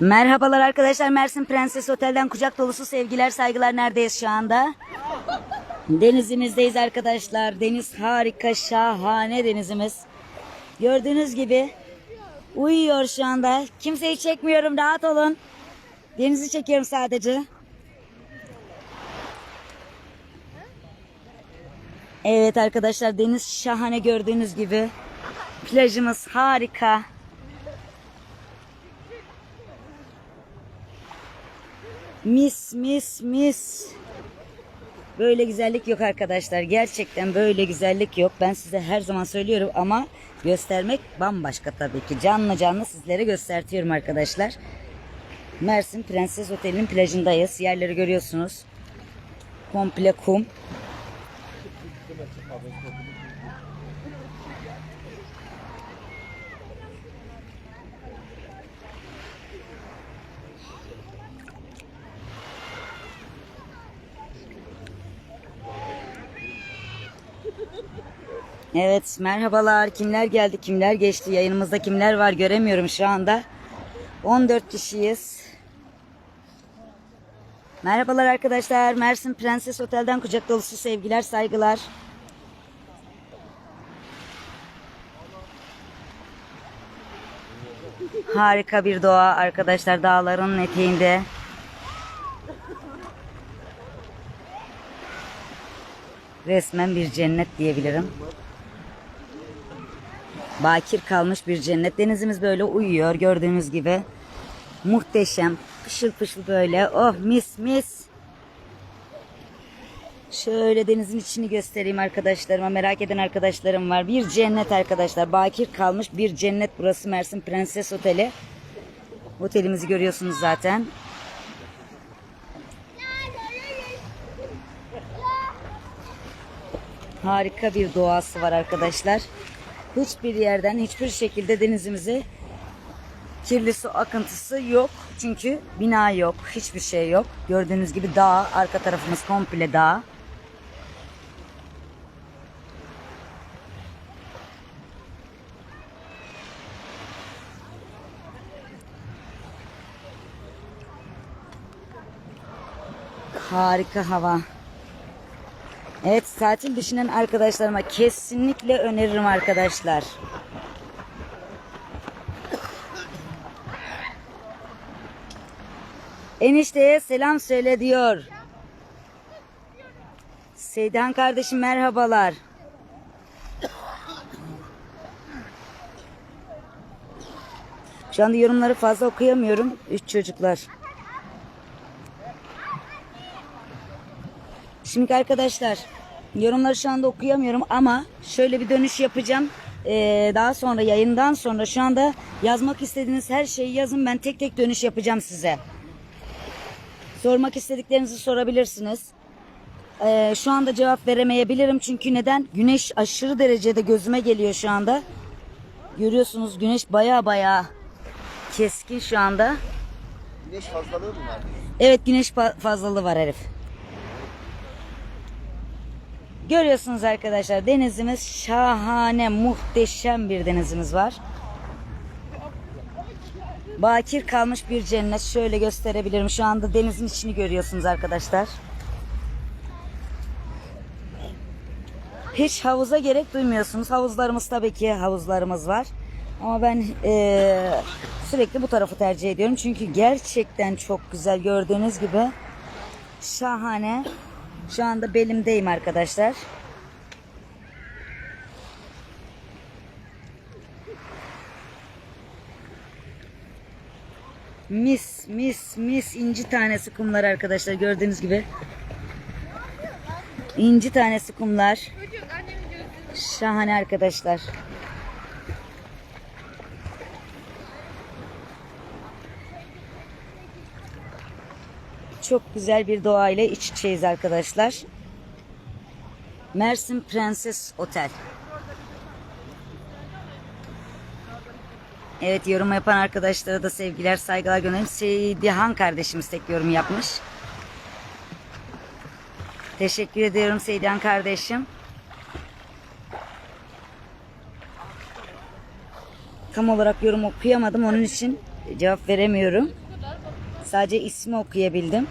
Merhabalar arkadaşlar. Mersin Prenses Otel'den kucak dolusu sevgiler, saygılar. Neredeyiz şu anda? Denizimizdeyiz arkadaşlar. Deniz harika, şahane denizimiz. Gördüğünüz gibi uyuyor şu anda. Kimseyi çekmiyorum, rahat olun. Denizi çekiyorum sadece. Evet arkadaşlar deniz şahane gördüğünüz gibi. Plajımız harika. Mis mis mis. Böyle güzellik yok arkadaşlar. Gerçekten böyle güzellik yok. Ben size her zaman söylüyorum ama göstermek bambaşka tabii ki. Canlı canlı sizlere göstertiyorum arkadaşlar. Mersin Prenses Oteli'nin plajındayız. Yerleri görüyorsunuz. Komple kum. Evet merhabalar. Kimler geldi kimler geçti yayınımızda kimler var göremiyorum şu anda. 14 kişiyiz. Merhabalar arkadaşlar. Mersin Prenses Otel'den kucak dolusu sevgiler saygılar. Harika bir doğa arkadaşlar dağların eteğinde. Resmen bir cennet diyebilirim. Bakir kalmış bir cennet. Denizimiz böyle uyuyor gördüğünüz gibi. Muhteşem. Pışıl pışıl böyle. Oh mis mis. Şöyle denizin içini göstereyim arkadaşlarıma. Merak eden arkadaşlarım var. Bir cennet arkadaşlar. Bakir kalmış bir cennet burası Mersin Prenses Oteli. Otelimizi görüyorsunuz zaten. Harika bir doğası var arkadaşlar. Hiçbir yerden hiçbir şekilde denizimize kirli su akıntısı yok. Çünkü bina yok. Hiçbir şey yok. Gördüğünüz gibi dağ. Arka tarafımız komple dağ. Harika hava. Evet tatil düşünen arkadaşlarıma kesinlikle öneririm arkadaşlar. Enişteye selam söyle diyor. Seydan kardeşim merhabalar. Şu anda yorumları fazla okuyamıyorum. Üç çocuklar. Şimdi arkadaşlar yorumları şu anda okuyamıyorum ama şöyle bir dönüş yapacağım. Ee, daha sonra yayından sonra şu anda yazmak istediğiniz her şeyi yazın ben tek tek dönüş yapacağım size. Sormak istediklerinizi sorabilirsiniz. Ee, şu anda cevap veremeyebilirim çünkü neden? Güneş aşırı derecede gözüme geliyor şu anda. Görüyorsunuz güneş baya baya keskin şu anda. Güneş fazlalığı mı var? Evet güneş fa- fazlalığı var herif. Görüyorsunuz arkadaşlar denizimiz şahane muhteşem bir denizimiz var. Bakir kalmış bir cennet şöyle gösterebilirim. Şu anda denizin içini görüyorsunuz arkadaşlar. Hiç havuza gerek duymuyorsunuz. Havuzlarımız tabii ki havuzlarımız var. Ama ben eee, sürekli bu tarafı tercih ediyorum. Çünkü gerçekten çok güzel gördüğünüz gibi. Şahane. Şu anda belimdeyim arkadaşlar. Mis mis mis inci tanesi kumlar arkadaşlar gördüğünüz gibi. İnci tanesi kumlar. Şahane arkadaşlar. Çok güzel bir doğayla iç içeyiz arkadaşlar. Mersin Prenses Otel. Evet yorum yapan arkadaşlara da sevgiler saygılar gönderelim. Seydihan kardeşimiz tek yorum yapmış. Teşekkür ediyorum Seydihan kardeşim. Tam olarak yorum okuyamadım onun için cevap veremiyorum. Sadece ismi okuyabildim.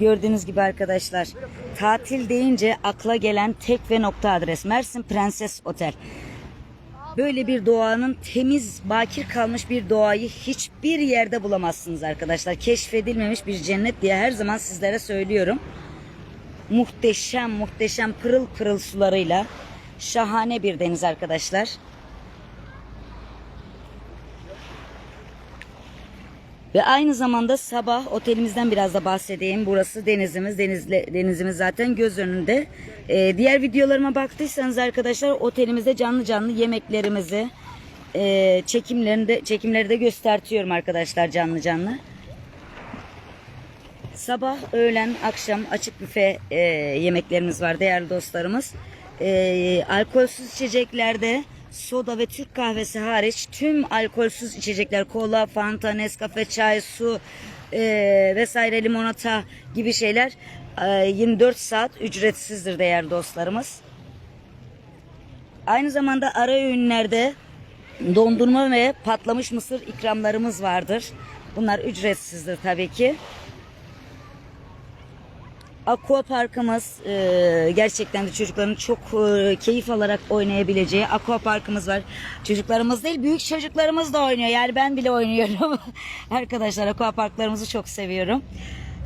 Gördüğünüz gibi arkadaşlar tatil deyince akla gelen tek ve nokta adres Mersin Prenses Otel. Böyle bir doğanın temiz, bakir kalmış bir doğayı hiçbir yerde bulamazsınız arkadaşlar. Keşfedilmemiş bir cennet diye her zaman sizlere söylüyorum. Muhteşem, muhteşem pırıl pırıl sularıyla şahane bir deniz arkadaşlar. Ve aynı zamanda sabah otelimizden biraz da bahsedeyim. Burası denizimiz. Denizle, denizimiz zaten göz önünde. Ee, diğer videolarıma baktıysanız arkadaşlar otelimizde canlı canlı yemeklerimizi e, çekimlerinde çekimleri de göstertiyorum arkadaşlar canlı canlı. Sabah, öğlen, akşam açık büfe e, yemeklerimiz var değerli dostlarımız. E, alkolsüz içeceklerde soda ve Türk kahvesi hariç tüm alkolsüz içecekler kola, fanta, nescafe, çay, su e, vesaire limonata gibi şeyler e, 24 saat ücretsizdir değerli dostlarımız. Aynı zamanda ara öğünlerde dondurma ve patlamış mısır ikramlarımız vardır. Bunlar ücretsizdir tabii ki. Aqua parkımız e, gerçekten de çocukların çok e, keyif alarak oynayabileceği aqua parkımız var. Çocuklarımız değil büyük çocuklarımız da oynuyor. Yani ben bile oynuyorum. Arkadaşlar aqua parklarımızı çok seviyorum.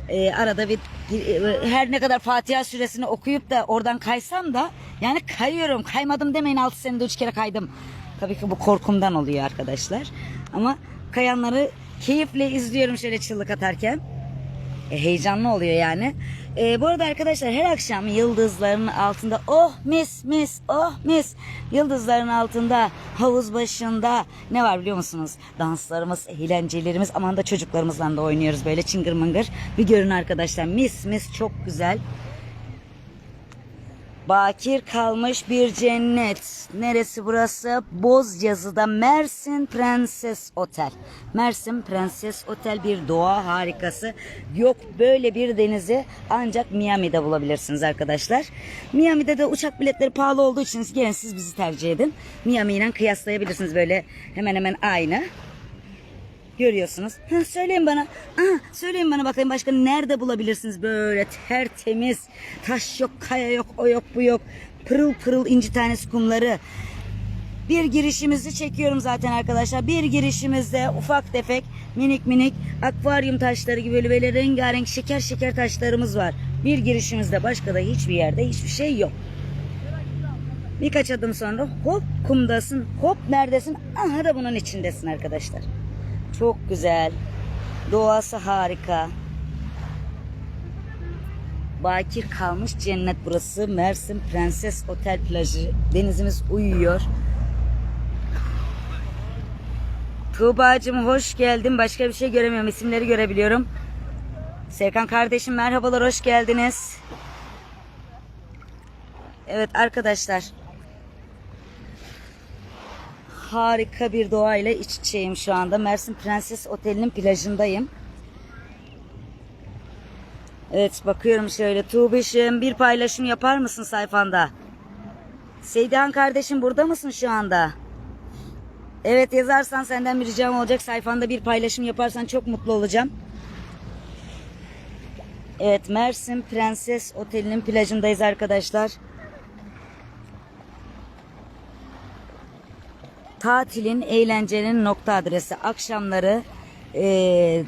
E, arada bir e, her ne kadar Fatiha suresini okuyup da oradan kaysam da yani kayıyorum. Kaymadım demeyin 6 senede 3 kere kaydım. Tabii ki bu korkumdan oluyor arkadaşlar. Ama kayanları keyifle izliyorum şöyle çığlık atarken. E, heyecanlı oluyor yani. E, bu arada arkadaşlar her akşam yıldızların altında oh mis mis oh mis yıldızların altında havuz başında ne var biliyor musunuz? Danslarımız, eğlencelerimiz aman da çocuklarımızla da oynuyoruz böyle çıngır mıngır. Bir görün arkadaşlar mis mis çok güzel. Bakir kalmış bir cennet. Neresi burası? Bozyazı'da Mersin Prenses Otel. Mersin Prenses Otel bir doğa harikası. Yok böyle bir denizi ancak Miami'de bulabilirsiniz arkadaşlar. Miami'de de uçak biletleri pahalı olduğu için gelin siz bizi tercih edin. Miami ile kıyaslayabilirsiniz böyle hemen hemen aynı. Görüyorsunuz. Ha, söyleyin bana. Aha, söyleyin bana bakayım başka nerede bulabilirsiniz böyle tertemiz. Taş yok, kaya yok, o yok, bu yok. Pırıl pırıl inci tanesi kumları. Bir girişimizi çekiyorum zaten arkadaşlar. Bir girişimizde ufak tefek minik minik akvaryum taşları gibi böyle, böyle rengarenk şeker şeker taşlarımız var. Bir girişimizde başka da hiçbir yerde hiçbir şey yok. Birkaç adım sonra hop kumdasın, hop neredesin? Aha da bunun içindesin arkadaşlar. Çok güzel. Doğası harika. Bakir kalmış cennet burası. Mersin Prenses Otel plajı. Denizimiz uyuyor. Tuğba'cığım hoş geldin. Başka bir şey göremiyorum. İsimleri görebiliyorum. Serkan kardeşim merhabalar hoş geldiniz. Evet arkadaşlar harika bir doğayla iç içeyim şu anda. Mersin Prenses Oteli'nin plajındayım. Evet bakıyorum şöyle. Tuğbişim bir paylaşım yapar mısın sayfanda? Seydihan kardeşim burada mısın şu anda? Evet yazarsan senden bir ricam olacak. Sayfanda bir paylaşım yaparsan çok mutlu olacağım. Evet Mersin Prenses Oteli'nin plajındayız arkadaşlar. Tatilin, eğlencenin nokta adresi. Akşamları e,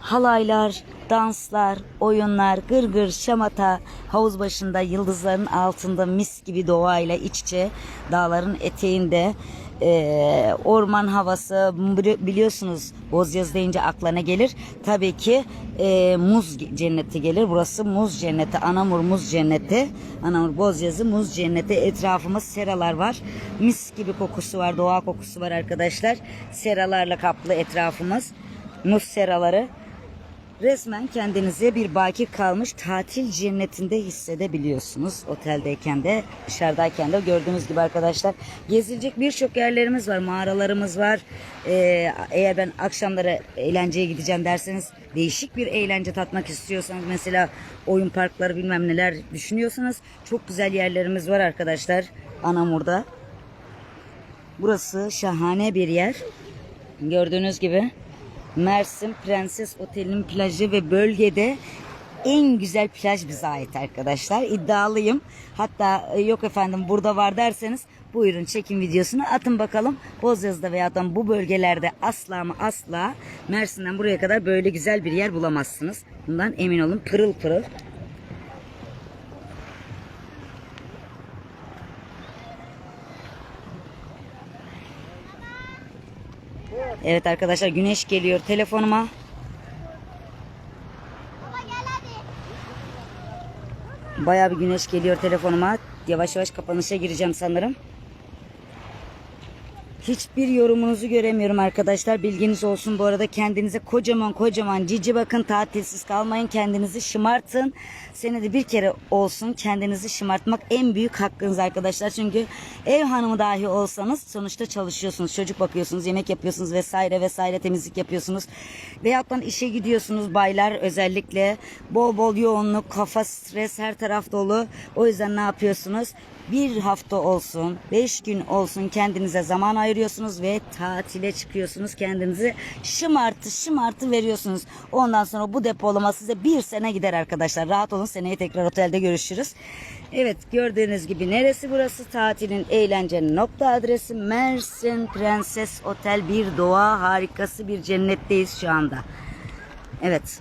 halaylar, danslar, oyunlar, gırgır, şamata, havuz başında, yıldızların altında mis gibi doğayla iç içe, dağların eteğinde, e, orman havası bili- biliyorsunuz Bozyazı deyince aklına gelir. Tabii ki e, muz cenneti gelir. Burası muz cenneti. Anamur muz cenneti. Anamur Bozyazı muz cenneti. Etrafımız seralar var. Mis gibi kokusu var. Doğa kokusu var arkadaşlar. Seralarla kaplı etrafımız. Muz seraları. Resmen kendinizi bir bakir kalmış tatil cennetinde hissedebiliyorsunuz. Oteldeyken de dışarıdayken de gördüğünüz gibi arkadaşlar gezilecek birçok yerlerimiz var. Mağaralarımız var. Ee, eğer ben akşamları eğlenceye gideceğim derseniz değişik bir eğlence tatmak istiyorsanız mesela oyun parkları bilmem neler düşünüyorsanız çok güzel yerlerimiz var arkadaşlar Anamur'da. Burası şahane bir yer. Gördüğünüz gibi Mersin Prenses Oteli'nin plajı ve bölgede en güzel plaj bize ait arkadaşlar. İddialıyım. Hatta e, yok efendim burada var derseniz buyurun çekim videosunu atın bakalım. Bozyazı'da veya da bu bölgelerde asla ama asla Mersin'den buraya kadar böyle güzel bir yer bulamazsınız. Bundan emin olun pırıl pırıl. Evet arkadaşlar güneş geliyor telefonuma. Bayağı bir güneş geliyor telefonuma. Yavaş yavaş kapanışa gireceğim sanırım. Hiçbir yorumunuzu göremiyorum arkadaşlar. Bilginiz olsun bu arada kendinize kocaman kocaman cici bakın tatilsiz kalmayın. Kendinizi şımartın. Senede bir kere olsun kendinizi şımartmak en büyük hakkınız arkadaşlar. Çünkü ev hanımı dahi olsanız sonuçta çalışıyorsunuz. Çocuk bakıyorsunuz, yemek yapıyorsunuz vesaire vesaire temizlik yapıyorsunuz. Veyahut da işe gidiyorsunuz baylar özellikle. Bol bol yoğunluk, kafa stres her taraf dolu. O yüzden ne yapıyorsunuz? Bir hafta olsun, beş gün olsun kendinize zaman ayırıyorsunuz ve tatile çıkıyorsunuz. Kendinizi şımartı şımartı veriyorsunuz. Ondan sonra bu depolama size bir sene gider arkadaşlar. Rahat olun seneye tekrar otelde görüşürüz. Evet gördüğünüz gibi neresi burası? Tatilin eğlencenin nokta adresi Mersin Prenses Otel bir doğa harikası bir cennetteyiz şu anda. Evet